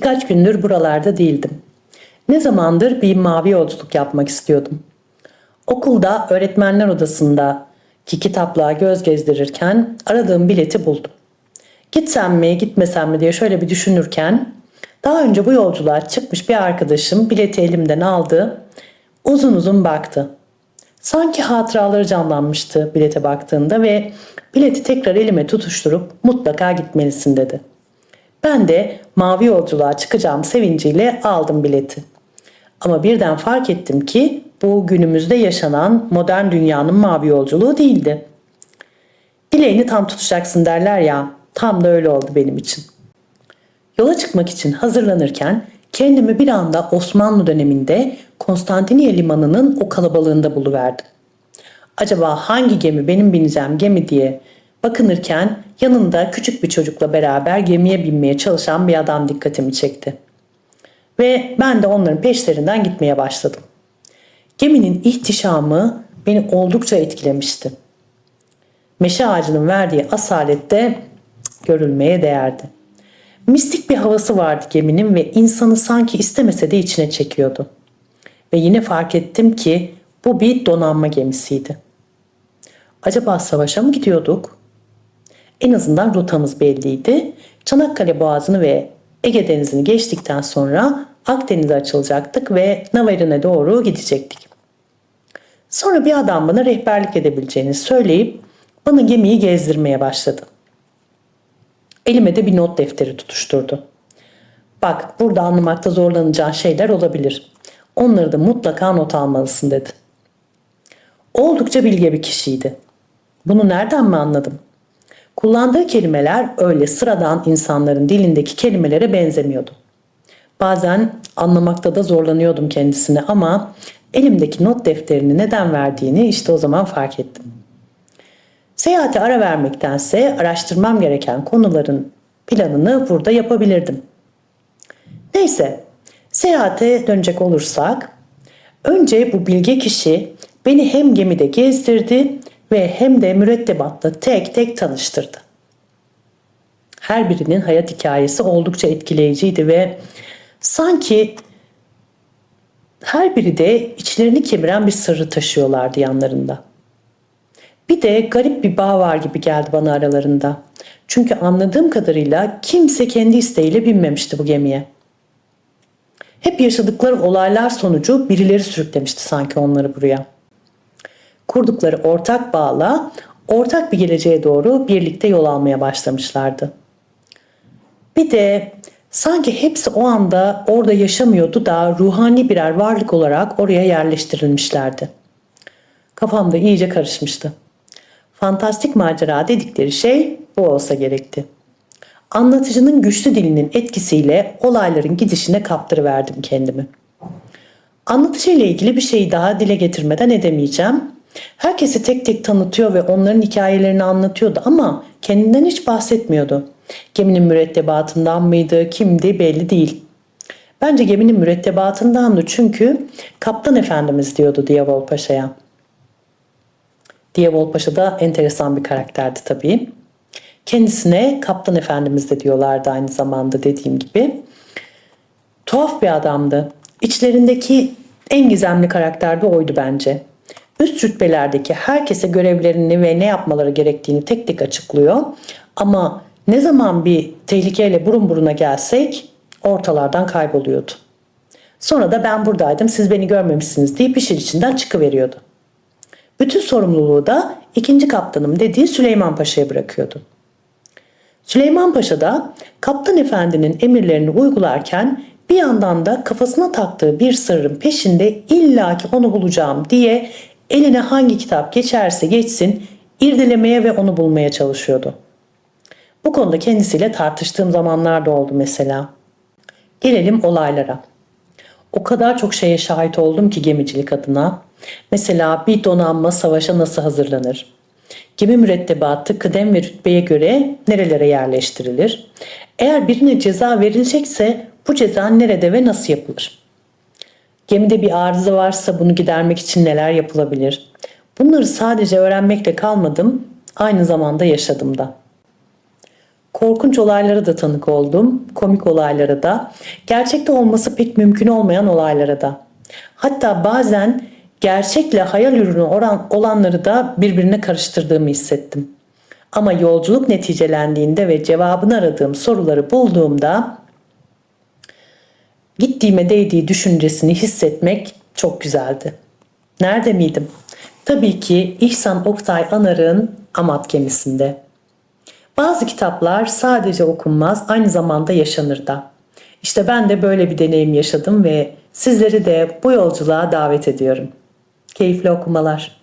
Birkaç gündür buralarda değildim. Ne zamandır bir mavi yolculuk yapmak istiyordum. Okulda öğretmenler odasında ki kitaplığa göz gezdirirken aradığım bileti buldum. Gitsem mi gitmesem mi diye şöyle bir düşünürken daha önce bu yolculuğa çıkmış bir arkadaşım bileti elimden aldı. Uzun uzun baktı. Sanki hatıraları canlanmıştı bilete baktığında ve bileti tekrar elime tutuşturup mutlaka gitmelisin dedi. Ben de mavi yolculuğa çıkacağım sevinciyle aldım bileti. Ama birden fark ettim ki bu günümüzde yaşanan modern dünyanın mavi yolculuğu değildi. Dileğini tam tutacaksın derler ya, tam da öyle oldu benim için. Yola çıkmak için hazırlanırken kendimi bir anda Osmanlı döneminde Konstantiniye limanının o kalabalığında buluverdim. Acaba hangi gemi benim bineceğim gemi diye bakınırken yanında küçük bir çocukla beraber gemiye binmeye çalışan bir adam dikkatimi çekti. Ve ben de onların peşlerinden gitmeye başladım. Geminin ihtişamı beni oldukça etkilemişti. Meşe ağacının verdiği asalette görülmeye değerdi. Mistik bir havası vardı geminin ve insanı sanki istemese de içine çekiyordu. Ve yine fark ettim ki bu bir donanma gemisiydi. Acaba savaşa mı gidiyorduk? En azından rotamız belliydi. Çanakkale Boğazı'nı ve Ege Denizi'ni geçtikten sonra Akdeniz'e açılacaktık ve Navarin'e doğru gidecektik. Sonra bir adam bana rehberlik edebileceğini söyleyip bana gemiyi gezdirmeye başladı. Elime de bir not defteri tutuşturdu. Bak burada anlamakta zorlanacağın şeyler olabilir. Onları da mutlaka not almalısın dedi. Oldukça bilge bir kişiydi. Bunu nereden mi anladım? Kullandığı kelimeler öyle sıradan insanların dilindeki kelimelere benzemiyordu. Bazen anlamakta da zorlanıyordum kendisini ama elimdeki not defterini neden verdiğini işte o zaman fark ettim. Seyahate ara vermektense araştırmam gereken konuların planını burada yapabilirdim. Neyse, seyahate dönecek olursak, önce bu bilge kişi beni hem gemide gezdirdi ve hem de mürettebatla tek tek tanıştırdı. Her birinin hayat hikayesi oldukça etkileyiciydi ve sanki her biri de içlerini kemiren bir sırrı taşıyorlardı yanlarında. Bir de garip bir bağ var gibi geldi bana aralarında. Çünkü anladığım kadarıyla kimse kendi isteğiyle binmemişti bu gemiye. Hep yaşadıkları olaylar sonucu birileri sürüklemişti sanki onları buraya. Kurdukları ortak bağla ortak bir geleceğe doğru birlikte yol almaya başlamışlardı. Bir de sanki hepsi o anda orada yaşamıyordu da ruhani birer varlık olarak oraya yerleştirilmişlerdi. Kafamda iyice karışmıştı. Fantastik macera dedikleri şey bu olsa gerekti. Anlatıcının güçlü dilinin etkisiyle olayların gidişine kaptırıverdim kendimi. Anlatıcı ile ilgili bir şeyi daha dile getirmeden edemeyeceğim. Herkesi tek tek tanıtıyor ve onların hikayelerini anlatıyordu ama kendinden hiç bahsetmiyordu. Geminin mürettebatından mıydı, kimdi belli değil. Bence geminin mürettebatındandı çünkü kaptan efendimiz diyordu Diyavol Paşa'ya. Diyavol Paşa da enteresan bir karakterdi tabii. Kendisine kaptan efendimiz de diyorlardı aynı zamanda dediğim gibi. Tuhaf bir adamdı. İçlerindeki en gizemli karakter de oydu bence. Üst rütbelerdeki herkese görevlerini ve ne yapmaları gerektiğini tek tek açıklıyor. Ama ne zaman bir tehlikeyle burun buruna gelsek ortalardan kayboluyordu. Sonra da ben buradaydım siz beni görmemişsiniz deyip işin içinden çıkıveriyordu. Bütün sorumluluğu da ikinci kaptanım dediği Süleyman Paşa'ya bırakıyordu. Süleyman Paşa da kaptan efendinin emirlerini uygularken bir yandan da kafasına taktığı bir sırrın peşinde illaki onu bulacağım diye eline hangi kitap geçerse geçsin irdelemeye ve onu bulmaya çalışıyordu. Bu konuda kendisiyle tartıştığım zamanlar da oldu mesela. Gelelim olaylara. O kadar çok şeye şahit oldum ki gemicilik adına. Mesela bir donanma savaşa nasıl hazırlanır? Gemi mürettebatı kıdem ve rütbeye göre nerelere yerleştirilir? Eğer birine ceza verilecekse bu ceza nerede ve nasıl yapılır? Gemide bir arıza varsa bunu gidermek için neler yapılabilir? Bunları sadece öğrenmekle kalmadım, aynı zamanda yaşadım da. Korkunç olaylara da tanık oldum, komik olaylara da, gerçekte olması pek mümkün olmayan olaylara da. Hatta bazen gerçekle hayal ürünü oran, olanları da birbirine karıştırdığımı hissettim. Ama yolculuk neticelendiğinde ve cevabını aradığım soruları bulduğumda gittiğime değdiği düşüncesini hissetmek çok güzeldi. Nerede miydim? Tabii ki İhsan Oktay Anar'ın Amat Gemisi'nde. Bazı kitaplar sadece okunmaz, aynı zamanda yaşanır da. İşte ben de böyle bir deneyim yaşadım ve sizleri de bu yolculuğa davet ediyorum. Keyifli okumalar.